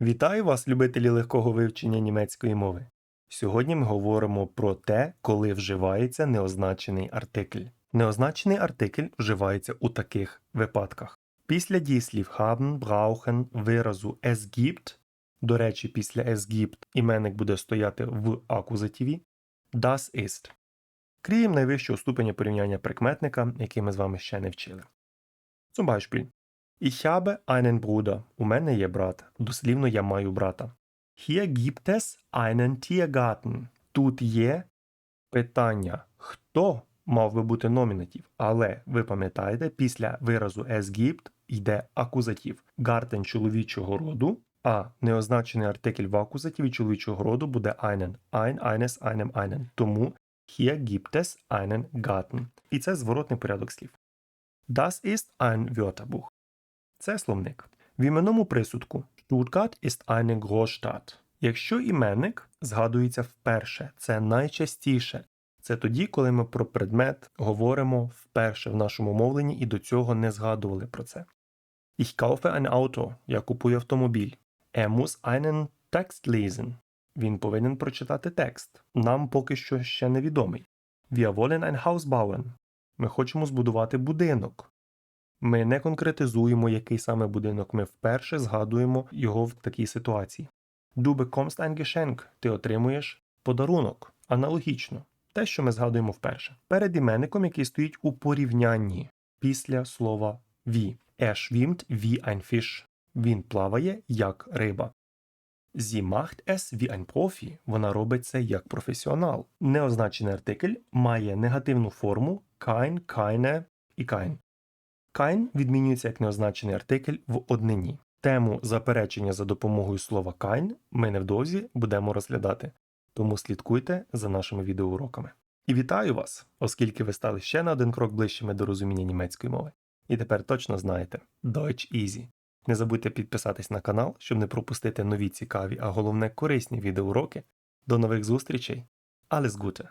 Вітаю вас, любителі легкого вивчення німецької мови. Сьогодні ми говоримо про те, коли вживається неозначений артикль. Неозначений артикль вживається у таких випадках. Після дієслів haben, brauchen, виразу es gibt, до речі, після es gibt іменник буде стояти в акузативі, das ist. Крім найвищого ступеня порівняння прикметника, який ми з вами ще не вчили. Zum Beispiel. Ich habe einen Bruder. У мене є брат. Дослівно я маю брата. Hier gibt es einen Tiergarten. Тут є питання. Хто мав би бути номінатив? Але ви пам'ятаєте, після виразу es gibt йде акузатив. Гартен чоловічого роду, а неозначений артикль в акузативі чоловічого роду буде einen. Ein, eines, einem, einen. Тому hier gibt es einen Garten. І це зворотний порядок слів. Das ist ein Wörterbuch. Це словник. В іменному присудку Stuttgart ist eine Großstadt. Якщо іменник згадується вперше, це найчастіше. Це тоді, коли ми про предмет говоримо вперше в нашому мовленні і до цього не згадували про це. Ich kaufe ein Auto. Я купую автомобіль. Er muss einen Text lesen. Він повинен прочитати текст. Нам поки що ще невідомий. Wir wollen ein Haus bauen. Ми хочемо збудувати будинок. Ми не конкретизуємо, який саме будинок ми вперше згадуємо його в такій ситуації. Du bekommst ein Geschenk. Ти отримуєш подарунок. Аналогічно. Те, що ми згадуємо вперше. Перед іменником, який стоїть у порівнянні після слова wie. Er schwimmt wie ein. Він плаває як риба. Sie macht es wie ein Profi. Вона робить це як професіонал. Неозначений артикль має негативну форму kein, keine і kein. Kein відмінюється як неозначений артикль в однині. Тему заперечення за допомогою слова kein ми невдовзі будемо розглядати, тому слідкуйте за нашими відеоуроками. І вітаю вас, оскільки ви стали ще на один крок ближчими до розуміння німецької мови. І тепер точно знаєте Deutsch Easy. Не забудьте підписатись на канал, щоб не пропустити нові цікаві, а головне корисні відеоуроки. До нових зустрічей! Alles Gute!